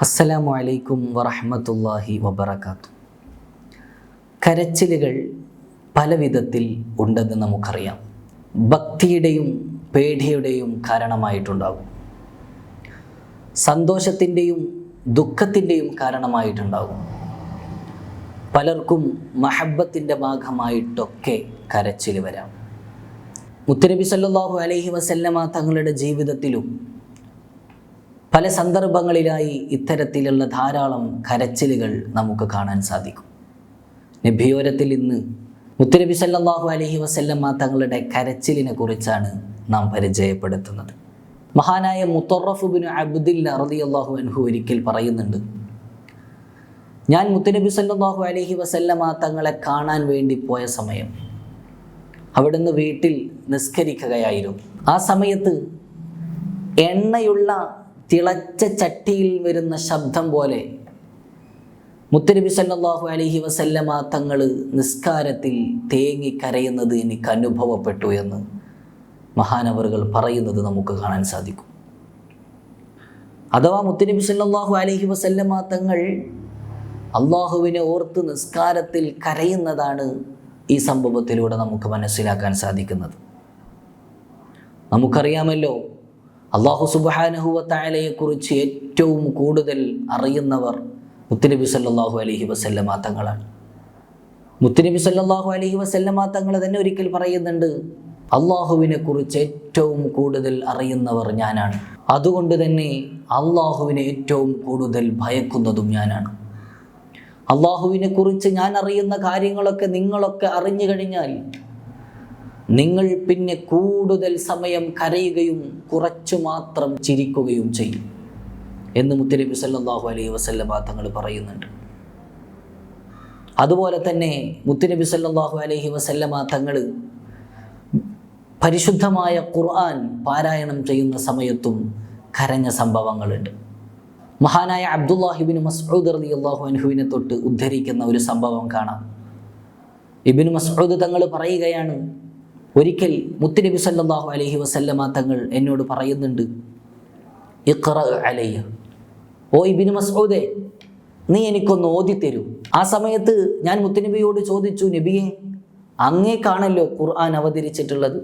അസ്സലാമു അലൈക്കും വറഹ്മത്തുള്ളാഹി വബറകാത്തു. കരച്ചിലുകൾ പല വിധത്തിൽ ഉണ്ടെന്ന് നമുക്കറിയാം. ഭക്തിയുടെയും പേടിയുടെയും കാരണമായിട്ടുണ്ടാകും. സന്തോഷത്തിന്റെയും ദുഃഖത്തിന്റെയും കാരണമായിട്ടുണ്ടാകും. പലർക്കും മഹബത്തിന്റെ ഭാഗമായിട്ടൊക്കെ കരച്ചിൽ വരാം. മുത്തനബി സല്ലാഹു അലൈഹി വസല്ലമ തങ്ങളുടെ ജീവിതത്തിലും പല സന്ദർഭങ്ങളിലായി ഇത്തരത്തിലുള്ള ധാരാളം കരച്ചിലുകൾ നമുക്ക് കാണാൻ സാധിക്കും. നബിയോരത്തിൽ ഇന്ന് മുത്തുനബി സല്ലല്ലാഹു അലൈഹി വസല്ലമ തങ്ങളുടെ കരച്ചിലിനെ കുറിച്ചാണ് നാം പരിചയപ്പെടുത്തുന്നത്. മഹാനായ മുത്തറഫുബിന് അബ്ദുല്ല റളിയല്ലാഹു അൻഹു ഒരിക്കൽ പറയുന്നുണ്ട് ഞാൻ മുത്തനബി സല്ലല്ലാഹു അലൈഹി വസല്ലമ തങ്ങളെ കാണാൻ വേണ്ടി പോയ സമയം അവിടുന്ന് വീട്ടിൽ നിസ്കരിക്കുകയായിരുന്നു. ആ സമയത്ത് എണ്ണയുള്ള തിളച്ച ചട്ടിയിൽ വരുന്ന ശബ്ദം പോലെ. മുത്തനബി സല്ലാഹു അലഹി വസല്ലമ തങ്ങൾ നിസ്കാരത്തിൽ തേങ്ങി കരയുന്നത് എനിക്ക് അനുഭവപ്പെട്ടു എന്ന് മഹാനവറുകൾ പറയുന്നത് നമുക്ക് കാണാൻ സാധിക്കും. അഥവാ മുത്തനബി സല്ലാഹു അലഹി വസല്ലമ തങ്ങൾ അള്ളാഹുവിനെ ഓർത്ത് നിസ്കാരത്തിൽ കരയുന്നതാണ് ഈ സംഭവത്തിലൂടെ നമുക്ക് മനസ്സിലാക്കാൻ സാധിക്കുന്നത്. നമുക്കറിയാമല്ലോ അള്ളാഹു സുബാനഹുവത്തായാലയെ കുറിച്ച് ഏറ്റവും കൂടുതൽ അറിയുന്നവർ മുത്തുനബി സല്ലാഹു അലഹി വസല്ലമ തങ്ങളാണ്. മുത്തുനബി സല്ലാഹു അലഹി വസല്ലമ തങ്ങൾ തന്നെ ഒരിക്കൽ പറയുന്നുണ്ട് അള്ളാഹുവിനെ കുറിച്ച് ഏറ്റവും കൂടുതൽ അറിയുന്നവർ ഞാനാണ്. അതുകൊണ്ട് തന്നെ അള്ളാഹുവിനെ ഏറ്റവും കൂടുതൽ ഭയക്കുന്നതും ഞാനാണ്. അള്ളാഹുവിനെ കുറിച്ച് ഞാൻ അറിയുന്ന കാര്യങ്ങളൊക്കെ നിങ്ങളൊക്കെ അറിഞ്ഞു കഴിഞ്ഞാൽ നിങ്ങൾ പിന്നെ കൂടുതൽ സമയം കരയുകയും കുറച്ചു മാത്രം ചിരിക്കുകയും ചെയ്യും. എന്ന് മുത്തലിബി സല്ലാഹു അലൈഹി വസല്ലമ തങ്ങൾ പറയുന്നുണ്ട്. അതുപോലെ തന്നെ മുത്തുനബി സല്ലാഹു അലൈഹി വസല്ലമ തങ്ങൾ പരിശുദ്ധമായ ഖുർആൻ പാരായണം ചെയ്യുന്ന സമയത്തും കരഞ്ഞ സംഭവങ്ങളുണ്ട്. മഹാനായ അബ്ദുല്ലാഹിബിൻ മസ്ഊദ് അലി അള്ളാഹു അൻഹുവിനെ തൊട്ട് ഉദ്ധരിക്കുന്ന ഒരു സംഭവം കാണാം. ഇബിൻ മസ്ഊദ് തങ്ങൾ പറയുകയാണ് ഒരിക്കൽ മുത്തുനബി സല്ലാഹു അലഹി വസല്ലമ തങ്ങൾ എന്നോട് പറയുന്നുണ്ട് ഇഖ്റ അലയ്യ ഓ ഇബിൻ മസ്ഊദേ നീ എനിക്കൊന്ന് ഓതി തരൂ ആ സമയത്ത് ഞാൻ മുത്തുനബിയോട് ചോദിച്ചു നബിയെ അങ്ങേക്കാണല്ലോ ഖുർആൻ അവതരിച്ചിട്ടുള്ളത്.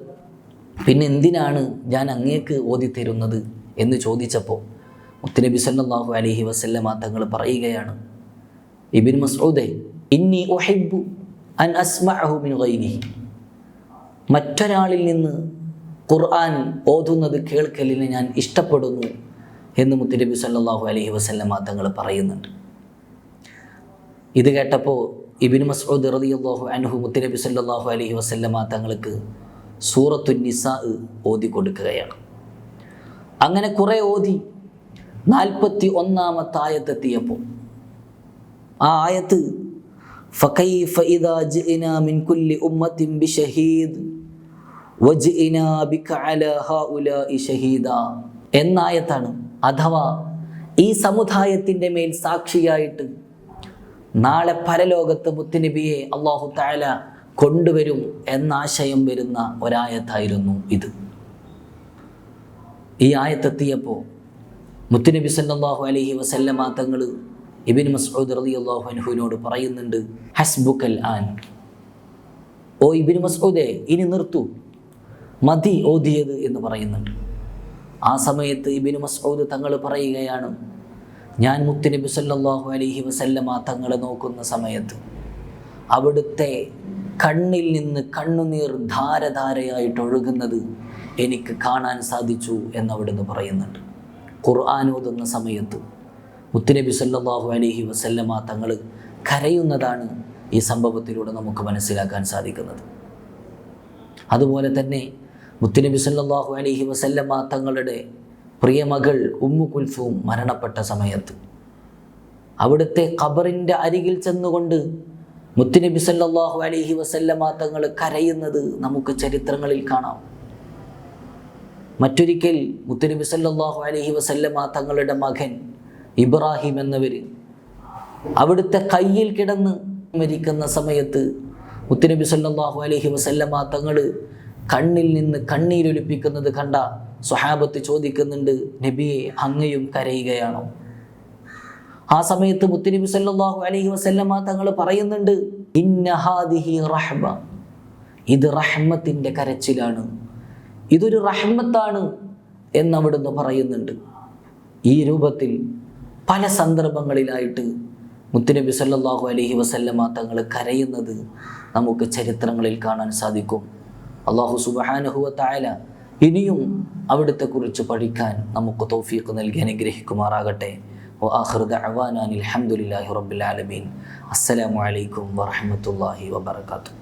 പിന്നെ എന്തിനാണ് ഞാൻ അങ്ങേക്ക് ഓതി തരുന്നത് എന്ന് ചോദിച്ചപ്പോൾ മുത്തുനബി സല്ലാഹു അലഹി വസല്ലമ തങ്ങൾ പറയുകയാണ് ഇബിൻ മസ്ഊദേ ഇന്നി ഉഹിബ്ബു അൻ അസ്മഅഹു മിൻ ഗൈരിഹി. മറ്റൊരാളിൽ നിന്ന് ഖുർആൻ ഓതുന്നത് കേൾക്കലിനെ ഞാൻ ഇഷ്ടപ്പെടുന്നു എന്ന് മുത്തുനബി സല്ലാഹു അലഹി വസ്ലമ തങ്ങൾ പറയുന്നുണ്ട്. ഇത് കേട്ടപ്പോൾ ഇബിൻ മസ്ഊദ് റളിയല്ലാഹു അനുഹു മുത്തുനബി സല്ലാഹു അലഹി വസ്ലമ തങ്ങൾക്ക് സൂറത്തു നിസ ഓതി കൊടുക്കുകയാണ്. അങ്ങനെ കുറേ ഓതി നാൽപ്പത്തി ഒന്നാമത്തെ ആയത്തെത്തിയപ്പോൾ ആ ആയത്ത് ഫക്കൈ ഫൈദ ജിന മിൻ കുല്ലി ഉമ്മത്തിൻ ബിഷഹീദ് എന്നായത്താണ്. അഥവാ ഈ സമുദായത്തിന്റെ മേൽ സാക്ഷിയായിട്ട് നാളെ പരലോകത്ത് മുത്തുനബിയെ അള്ളാഹു താല കൊണ്ടുവരും എന്നാശയം വരുന്ന ഒരായത്തായിരുന്നു ഇത്. ഈ ആയത്തെത്തിയപ്പോൾ മുത്തുനബി സല്ലാഹു അലഹി വസല്ലമ തങ്ങൾ ഇബിൻ മസ്ഊദ് റളിയല്ലാഹു അൻഹുവിനോട് പറയുന്നുണ്ട് ഹസ്ബുക്കൽ ആൻ. ഓ ഇബിൻ മസ്ഊദേ ഇനി നിർത്തൂ. മതി ഓതിയത് എന്ന് പറയുന്നുണ്ട്. ആ സമയത്ത് ഇബിനു മസ്ഊദ് തങ്ങൾ പറയുകയാണ് ഞാൻ മുത്തുനബി സല്ലല്ലാഹു അലഹി വസല്ലമ തങ്ങളെ നോക്കുന്ന സമയത്ത് അവിടുത്തെ കണ്ണിൽ നിന്ന് കണ്ണുനീർ ധാരധാരയായിട്ട് ഒഴുകുന്നത് എനിക്ക് കാണാൻ സാധിച്ചു എന്നവിടുന്ന് പറയുന്നുണ്ട്. ഖുർആൻ ഓതുന്ന സമയത്ത് മുത്തുനബി സല്ലാഹു അലഹി വസല്ലമ തങ്ങൾ കരയുന്നതാണ് ഈ സംഭവത്തിലൂടെ നമുക്ക് മനസ്സിലാക്കാൻ സാധിക്കുന്നത്. അതുപോലെ തന്നെ മുത്തുനബി സല്ലാഹു അലഹി വസല്ലമ തങ്ങളുടെ പ്രിയമകൾ ഉമ്മു കുൽഫും മരണപ്പെട്ട സമയത്ത് അവിടുത്തെ ഖബറിന്റെ അരികിൽ ചെന്നുകൊണ്ട് മുത്തുനബി സല്ലാഹു അലഹി വസല്ലമ തങ്ങൾ കരയുന്നത് നമുക്ക് ചരിത്രങ്ങളിൽ കാണാം. മറ്റൊരിക്കൽ മുത്തുനബി സല്ലാഹു അലഹി വസല്ലമ തങ്ങളുടെ മകൻ ഇബ്രാഹിം എന്നവർ അവിടുത്തെ കയ്യിൽ കിടന്ന് മരിക്കുന്ന സമയത്ത് മുത്തുനബി സല്ലാഹു അലഹി വസല്ലമ തങ്ങൾ കണ്ണിൽ നിന്ന് കണ്ണീരൊലിപ്പിക്കുന്നത് കണ്ട സ്വഹാബത്ത് ചോദിക്കുന്നുണ്ട് നബിയെ അങ്ങയും കരയുകയാണോ? ആ സമയത്ത് മുത്തുനബി സല്ലാഹു അലൈഹി വസല്ലമ തങ്ങൾ പറയുന്നുണ്ട് റഹ്മ. ഇത് റഹ്മത്തിന്റെ കരച്ചിലാണ്. ഇതൊരു റഹ്മത്താണ് എന്നവിടുന്ന് പറയുന്നുണ്ട്. ഈ രൂപത്തിൽ പല സന്ദർഭങ്ങളിലായിട്ട് മുത്തുനബി സല്ലാഹു അലഹി വസല്ലമ തങ്ങൾ കരയുന്നത് നമുക്ക് ചരിത്രങ്ങളിൽ കാണാൻ സാധിക്കും. അള്ളാഹു സുബാനുഹുവ തായാല ഇനിയും അവിടുത്തെ കുറിച്ച് പഠിക്കാൻ നമുക്ക് തൗഫീഖ് നൽകി അനുഗ്രഹിക്കുമാറാകട്ടെ. അലഹമുല്ലാഹി റബ്ബുലാലമീൻ അസ്സലാമലൈക്കും വാഹമത്തല്ലാഹി വാബർക്കാത്തു